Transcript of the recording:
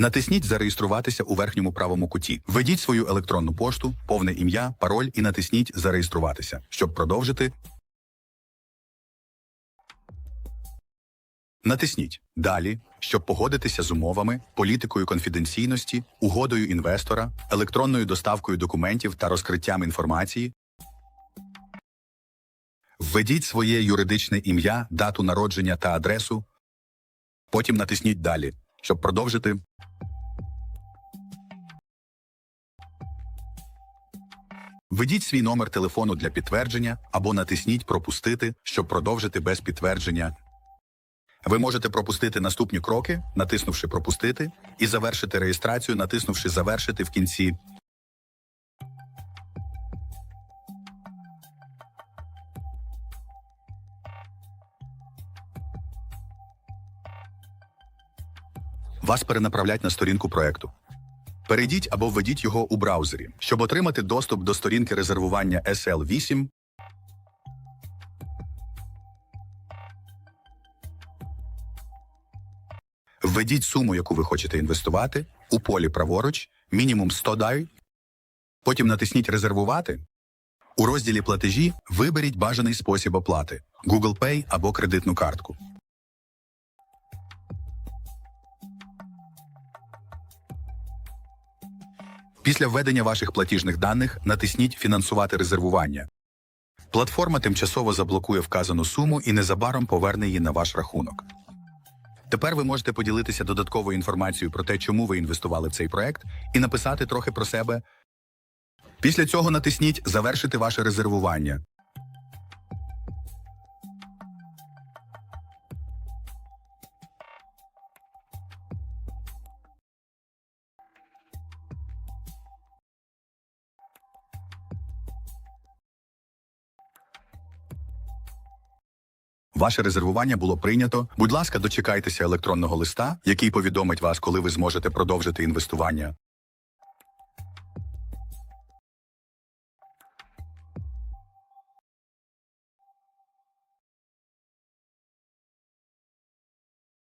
Натисніть Зареєструватися у верхньому правому куті. Введіть свою електронну пошту, повне ім'я, пароль і натисніть Зареєструватися, щоб продовжити. Натисніть Далі, щоб погодитися з умовами, політикою конфіденційності, угодою інвестора, електронною доставкою документів та розкриттям інформації. Введіть своє юридичне ім'я, дату народження та адресу. Потім натисніть Далі, щоб продовжити. Введіть свій номер телефону для підтвердження або натисніть Пропустити, щоб продовжити без підтвердження. Ви можете пропустити наступні кроки, натиснувши Пропустити, і завершити реєстрацію, натиснувши Завершити в кінці. Вас перенаправлять на сторінку проекту. Перейдіть або введіть його у браузері, щоб отримати доступ до сторінки резервування SL8. Введіть суму, яку ви хочете інвестувати, у полі праворуч, мінімум 100 дай. Потім натисніть Резервувати. У розділі платежі виберіть бажаний спосіб оплати Google Pay або кредитну картку. Після введення ваших платіжних даних натисніть Фінансувати резервування. Платформа тимчасово заблокує вказану суму і незабаром поверне її на ваш рахунок. Тепер ви можете поділитися додатковою інформацією про те, чому ви інвестували в цей проект, і написати трохи про себе. Після цього натисніть Завершити ваше резервування. Ваше резервування було прийнято. Будь ласка, дочекайтеся електронного листа, який повідомить вас, коли ви зможете продовжити інвестування.